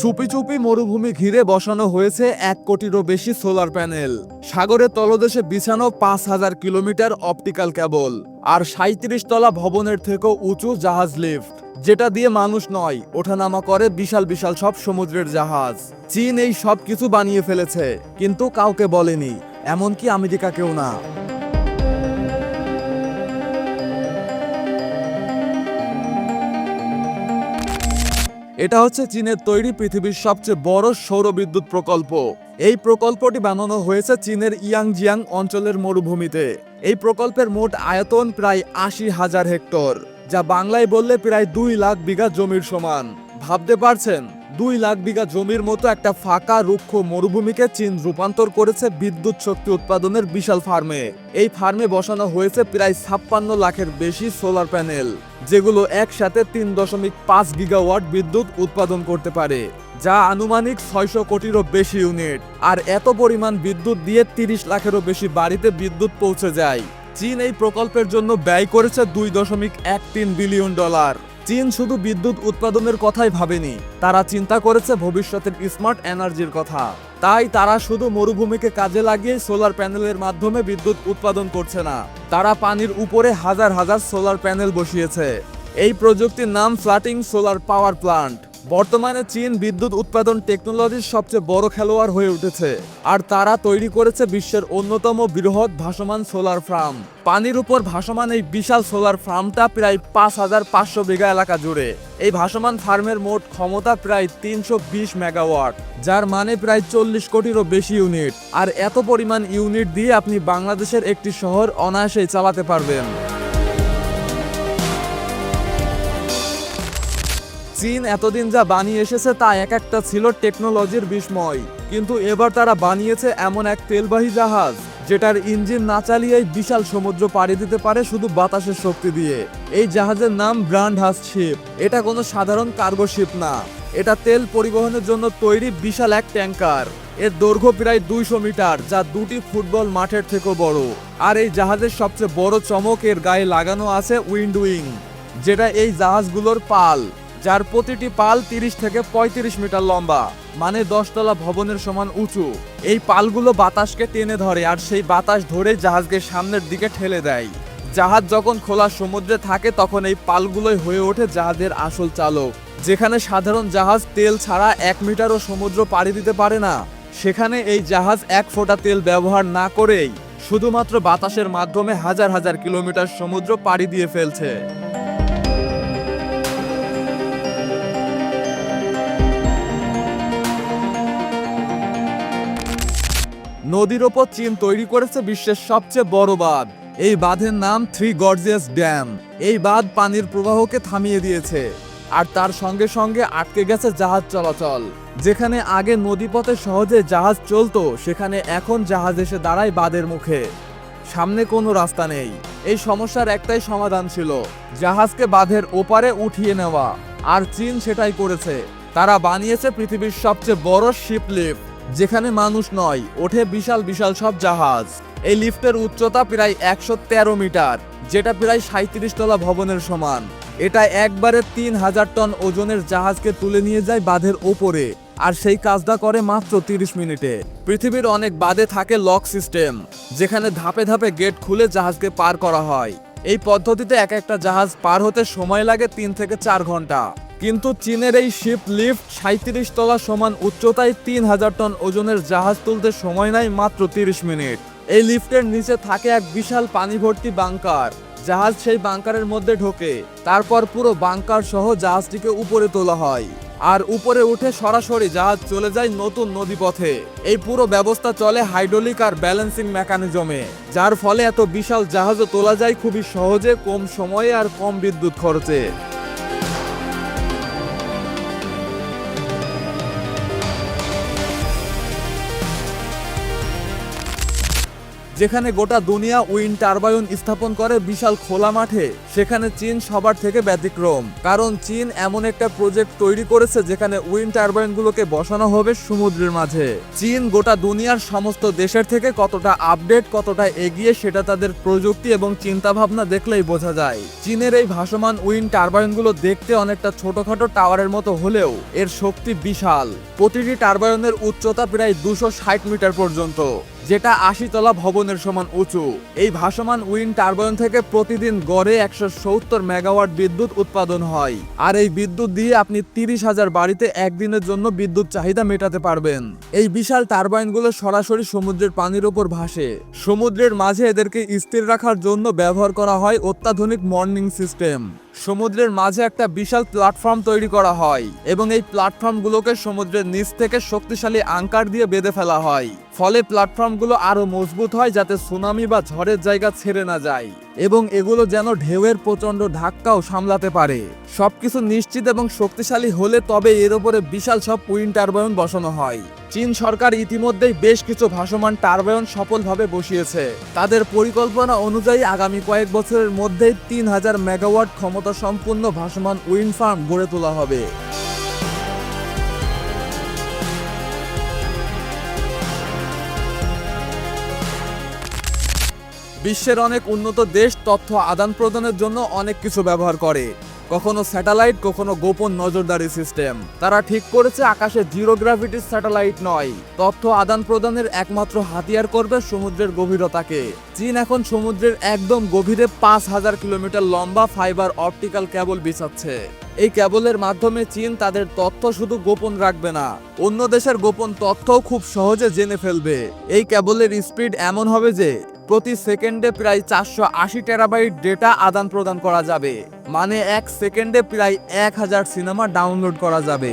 চুপি চুপি মরুভূমি ঘিরে বসানো হয়েছে এক কোটিরও বেশি সোলার প্যানেল। সাগরের তলদেশে বিছানো পাঁচ হাজার কিলোমিটার অপটিক্যাল কেবল আর সাঁত্রিশ তলা ভবনের থেকেও উঁচু জাহাজ লিফট, যেটা দিয়ে মানুষ নয়, ওঠানামা করে বিশাল বিশাল সব সমুদ্রের জাহাজ। চীন এই সব কিছু বানিয়ে ফেলেছে, কিন্তু কাউকে বলেনি, এমনকি আমেরিকাকেও না। এটা হচ্ছে চীনের তৈরি পৃথিবীর সবচেয়ে বড় সৌর বিদ্যুৎ প্রকল্প। এই প্রকল্পটি বানানো হয়েছে চীনের ইয়াংজিয়াং অঞ্চলের মরুভূমিতে। এই প্রকল্পের মোট আয়তন প্রায় আশি হাজার হেক্টর, যা বাংলায় বললে প্রায় দুই লাখ বিঘা জমির সমান। ভাবতে পারছেন? দুই লাখ বিঘা জমির মতো একটা ফাঁকা, রুক্ষ মরুভূমিকে চীন রূপান্তর করেছে বিদ্যুৎ শক্তি উৎপাদনের বিশাল ফার্মে। এই ফার্মে বসানো হয়েছে প্রায় ছাপ্পান্ন লাখের বেশি সোলার প্যানেল, যেগুলো একসাথে তিন দশমিক পাঁচ গিগাওয়াট বিদ্যুৎ উৎপাদন করতে পারে, যা আনুমানিক ছয়শো কোটিরও বেশি ইউনিট। আর এত পরিমাণ বিদ্যুৎ দিয়ে তিরিশ লাখেরও বেশি বাড়িতে বিদ্যুৎ পৌঁছে যায়। চীন এই প্রকল্পের জন্য ব্যয় করেছে দুই দশমিক এক তিন বিলিয়ন ডলার। চীন শুধু বিদ্যুৎ উৎপাদনের কথাই ভাবেনি, তারা চিন্তা করেছে ভবিষ্যতের স্মার্ট এনার্জির কথা। তাই তারা শুধু মরুভূমিকে কাজে লাগিয়ে সোলার প্যানেলের মাধ্যমে বিদ্যুৎ উৎপাদন করছে না, তারা পানির উপরে হাজার হাজার সোলার প্যানেল বসিয়েছে। এই প্রযুক্তির নাম ফ্লাটিং সোলার পাওয়ার প্লান্ট বর্তমানে চীন বিদ্যুৎ উৎপাদন টেকনোলজির সবচেয়ে বড় খেলোয়াড় হয়ে উঠেছে। আর তারা তৈরি করেছে বিশ্বের অন্যতম বৃহৎ ভাসমান সোলার ফার্ম। পানির উপর ভাসমান এই বিশাল সোলার ফার্মটা প্রায় পাঁচ হাজার পাঁচশো বিঘা এলাকা জুড়ে। এই ভাসমান ফার্মের মোট ক্ষমতা প্রায় তিনশো বিশ মেগাওয়াট, যার মানে প্রায় চল্লিশ কোটিরও বেশি ইউনিট। আর এত পরিমাণ ইউনিট দিয়ে আপনি বাংলাদেশের একটি শহর অনায়াসেই চালাতে পারবেন। চীন এতদিন যা বানিয়ে এসেছে তা এক একটা ছিল টেকনোলজির বিস্ময়। কিন্তু এবার তারা বানিয়েছে এমন এক তেলবাহী জাহাজ, যেটার ইঞ্জিন না চালিয়েই বিশাল সমুদ্র পাড়ি দিতে পারে শুধু বাতাসের শক্তি দিয়ে। এই জাহাজের নাম ব্র্যান্ড হাস শিপ। এটা কোনো সাধারণ কার্গো শিপ না। এটা তেল পরিবহনের জন্য তৈরি বিশাল এক ট্যাঙ্কার। এর দৈর্ঘ্য প্রায় দুইশো মিটার, যা দুটি ফুটবল মাঠের থেকেও বড়। আর এই জাহাজের সবচেয়ে বড় চমক এর গায়ে লাগানো আছে উইন্ড উইং, যেটা এই জাহাজগুলোর পাল। যার প্রতিটি পাল তিরিশ থেকে ৩৫ মিটার লম্বা মানে দশতলা ভবনের সমান উঁচু। এই পালগুলো বাতাসকে টেনে ধরে আর সেই বাতাস ধরে জাহাজকে সামনের দিকে ঠেলে দেয়। জাহাজ যখন খোলা সমুদ্রে থাকে, তখন এই পালগুলোই হয়ে ওঠে জাহাজের আসল চালক, যেখানে সাধারণ জাহাজ তেল ছাড়া এক মিটারও সমুদ্র পাড়ি দিতে পারে না। সেখানে এই জাহাজ এক ফোঁটা তেল ব্যবহার না করেই শুধুমাত্র বাতাসের মাধ্যমে হাজার হাজার কিলোমিটার সমুদ্র পাড়ি দিয়ে ফেলছে। নদীর ওপর চীন তৈরি করেছে বিশ্বের সবচেয়ে বড় বাঁধ। এই বাঁধের নাম থ্রি গর্জিয়াস ড্যাম। এই বাঁধ পানির প্রবাহকে থামিয়ে দিয়েছে আর তার সঙ্গে সঙ্গে আটকে গেছে জাহাজ চলাচল। যেখানে আগে নদীপথে সহজে জাহাজ চলতো, সেখানে এখন জাহাজ এসে দাঁড়ায় বাঁধের মুখে। সামনে কোনো রাস্তা নেই। এই সমস্যার একটাই সমাধান ছিল, জাহাজকে বাঁধের ওপারে উঠিয়ে নেওয়া। আর চীন সেটাই করেছে। তারা বানিয়েছে পৃথিবীর সবচেয়ে বড় শিপ লিফট যেখানে মানুষ নয়, ওঠে বিশাল বিশাল সব জাহাজ। এই লিফটের উচ্চতা প্রায় একশো তেরো মিটার, যেটা প্রায় সাঁত্রিশ তলা ভবনের সমান। এটা একবারে তিন হাজার টন ওজনের জাহাজকে তুলে নিয়ে যায় বাঁধের ওপরে, আর সেই কাজটা করে মাত্র তিরিশ মিনিটে। পৃথিবীর অনেক বাঁধে থাকে লক সিস্টেম, যেখানে ধাপে ধাপে গেট খুলে জাহাজকে পার করা হয়। এই পদ্ধতিতে এক একটা জাহাজ পার হতে সময় লাগে তিন থেকে চার ঘণ্টা। কিন্তু চীনের এই শিপ লিফট সাঁত্রিশ তলা সমান উচ্চতায় তিন হাজার টন ওজনের জাহাজ তুলতে সময় নেয় মাত্র তিরিশ মিনিট। এই লিফটের নিচে থাকে এক বিশাল পানি ভর্তি বাংকার। জাহাজ সেই বাংকারের মধ্যে ঢোকে। তারপর পুরো বাংকার সহ জাহাজটিকে উপরে তোলা হয়। আর উপরে উঠে সরাসরি জাহাজ চলে যায় নতুন নদীপথে। এই পুরো ব্যবস্থা চলে হাইড্রোলিক আর ব্যালেন্সিং মেকানিজমে, যার ফলে এত বিশাল জাহাজও তোলা যায় খুবই সহজে, কম সময়ে আর কম বিদ্যুৎ খরচে। যেখানে গোটা দুনিয়া উইন্ড টারবাইন স্থাপন করে বিশাল খোলা মাঠে, সেখানে চীন সবার থেকে ব্যতিক্রম। কারণ চীন এমন একটা প্রজেক্ট তৈরি করেছে যেখানে উইন্ড টারবাইনগুলোকে বসানো হবে সমুদ্রের মাঝে। চীন গোটা দুনিয়ার সমস্ত দেশের থেকে কতটা আপডেট, কতটা এগিয়ে সেটা তাদের প্রযুক্তি এবং চিন্তা ভাবনা দেখলেই বোঝা যায়। চীনের এই ভাসমান উইন্ড টারবাইনগুলো দেখতে অনেকটা ছোটখাটো টাওয়ারের মতো হলেও এর শক্তি বিশাল। প্রতিটি টারবাইনের উচ্চতা প্রায় দুশো ষাট মিটার পর্যন্ত। যেটা আশি তলা ভবনের সমান উঁচু। এই ভাসমান উইন টারবাইন থেকে প্রতিদিন গড়ে একশো সত্তর মেগাওয়াট বিদ্যুৎ উৎপাদন হয়। আর এই বিদ্যুৎ দিয়ে আপনি তিরিশ হাজার বাড়িতে একদিনের জন্য বিদ্যুৎ চাহিদা মেটাতে পারবেন। এই বিশাল টারবাইনগুলো সরাসরি সমুদ্রের পানির ওপর ভাসে। সমুদ্রের মাঝে এদেরকে স্থির রাখার জন্য ব্যবহার করা হয় অত্যাধুনিক মর্নিং সিস্টেম। সমুদ্রের মাঝে একটা বিশাল প্ল্যাটফর্ম তৈরি করা হয় এবং এই প্ল্যাটফর্মগুলোকে সমুদ্রের নিচ থেকে শক্তিশালী আঙ্কার দিয়ে বেঁধে ফেলা হয়। ফলে প্ল্যাটফর্মগুলো আরও মজবুত হয় যাতে সুনামি বা ঝড়ের জায়গা ছেড়ে না যায়। এবং এগুলো যেন ঢেউয়ের প্রচণ্ড ধাক্কাও সামলাতে পারে। সবকিছু নিশ্চিত এবং শক্তিশালী হলে তবে এর উপরে বিশাল সব উইন্ড টারবাইন বসানো হয়। চীন সরকার ইতিমধ্যেই বেশ কিছু ভাসমান টারবাইন সফলভাবে বসিয়েছে। তাদের পরিকল্পনা অনুযায়ী আগামী কয়েক বছরের মধ্যেই তিন হাজার মেগাওয়াট ক্ষমতা সম্পন্ন ভাসমান উইন্ড ফার্ম গড়ে তোলা হবে। বিশ্বের অনেক উন্নত দেশ তথ্য আদান প্রদানের জন্য অনেক কিছু ব্যবহার করে। কখনো স্যাটেলাইট, কখনো গোপন নজরদারি সিস্টেম। তারা ঠিক করেছে আকাশে জিরো গ্র্যাভিটির স্যাটেলাইট নয়। তথ্য আদান প্রদানের একমাত্র হাতিয়ার করবে সমুদ্রের গভীরতাকে। চীন এখন সমুদ্রের একদম গভীরে পাঁচ হাজার কিলোমিটার লম্বা ফাইবার অপটিক্যাল কেবল বিছাচ্ছে। এই কেবলের মাধ্যমে চীন তাদের তথ্য শুধু গোপন রাখবে না, অন্য দেশের গোপন তথ্যও খুব সহজে জেনে ফেলবে। এই কেবলের স্পিড এমন হবে যে প্রতি সেকেন্ডে প্রায় চারশো আশি টেরাবাইট ডেটা আদান প্রদান করা যাবে। মানে এক সেকেন্ডে প্রায় এক হাজার সিনেমা ডাউনলোড করা যাবে।